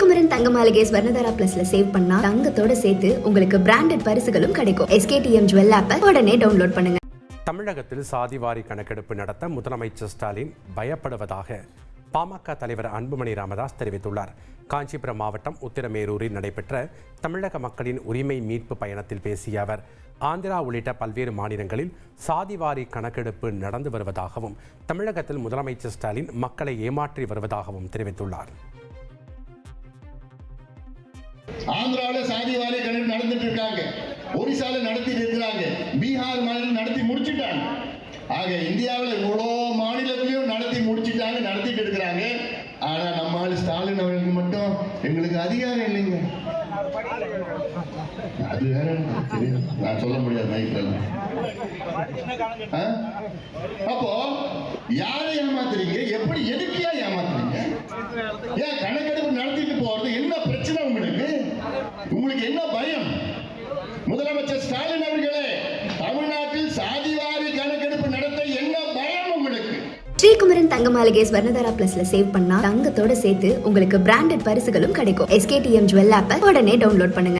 கன்னியாகுமரன் தங்க மாளிகை ஸ்வர்ணதாரா பிளஸ்ல சேவ் பண்ணா தங்கத்தோட சேர்த்து உங்களுக்கு பிராண்டட் பரிசுகளும் கிடைக்கும். எஸ்கேடிஎம் ஜுவல் ஆப்பை உடனே டவுன்லோட் பண்ணுங்க. தமிழகத்தில் சாதிவாரி கணக்கெடுப்பு நடத்த முதலமைச்சர் ஸ்டாலின் பயப்படுவதாக பாமக தலைவர் அன்புமணி ராமதாஸ் தெரிவித்துள்ளார். காஞ்சிபுரம் மாவட்டம் உத்திரமேரூரில் நடைபெற்ற தமிழக மக்களின் உரிமை மீட்பு பயணத்தில் பேசிய அவர் ஆந்திரா உள்ளிட்ட பல்வேறு மாநிலங்களில் சாதிவாரி கணக்கெடுப்பு நடந்து வருவதாகவும் தமிழகத்தில் முதலமைச்சர் ஸ்டாலின் மக்களை ஏமாற்றி வருவதாகவும் தெரிவித்துள்ளார். ஆந்திராவில் சாதிவாரி கணக்கு நடந்துட்டு இருக்காங்க. ஒரிசால நடத்திட்டு இருக்கிறாங்க. பீகார் மாநிலம் நடத்தி முடிச்சிட்டாங்க. ஆக இந்தியாவில் இவ்வளோ மாநிலத்திலையும் நடத்தி முடிச்சிட்டாங்க நடத்திட்டு இருக்கிறாங்க. ஆனா நம்ம ஸ்டாலின் அவர்களுக்கு மட்டும் எங்களுக்கு அதிகாரம் இல்லைங்க. அது வேற நான் சொல்ல முடியாது மைக்கில் அப்போ யாரை ஏமாத்துறீங்க? எப்படி எதுக்கியா ஏமாத்துறீங்க ஏன் கணக்கெடுப்பு நடத்திட்டு போறது என்ன பிரச்சனை உங்களுக்கு உங்களுக்கு என்ன பயம்? முதலமைச்சர் ஸ்டாலின் அவர்களே தமிழ்நாட்டில் சாதிவாரி கணக்கெடுப்பு நடத்த என்ன பயம் உங்களுக்கு? ஸ்ரீகுமரன் தங்க மாளிகை ஸ்வர்ணதாரா பிளஸ்ல சேவ் பண்ணா தங்கத்தோட சேர்த்து உங்களுக்கு பிராண்டட் பரிசுகளும் கிடைக்கும். எஸ்கேடிஎம் ஜுவல் ஆப்பை உடனே டவுன்லோட் பண்ணுங்க.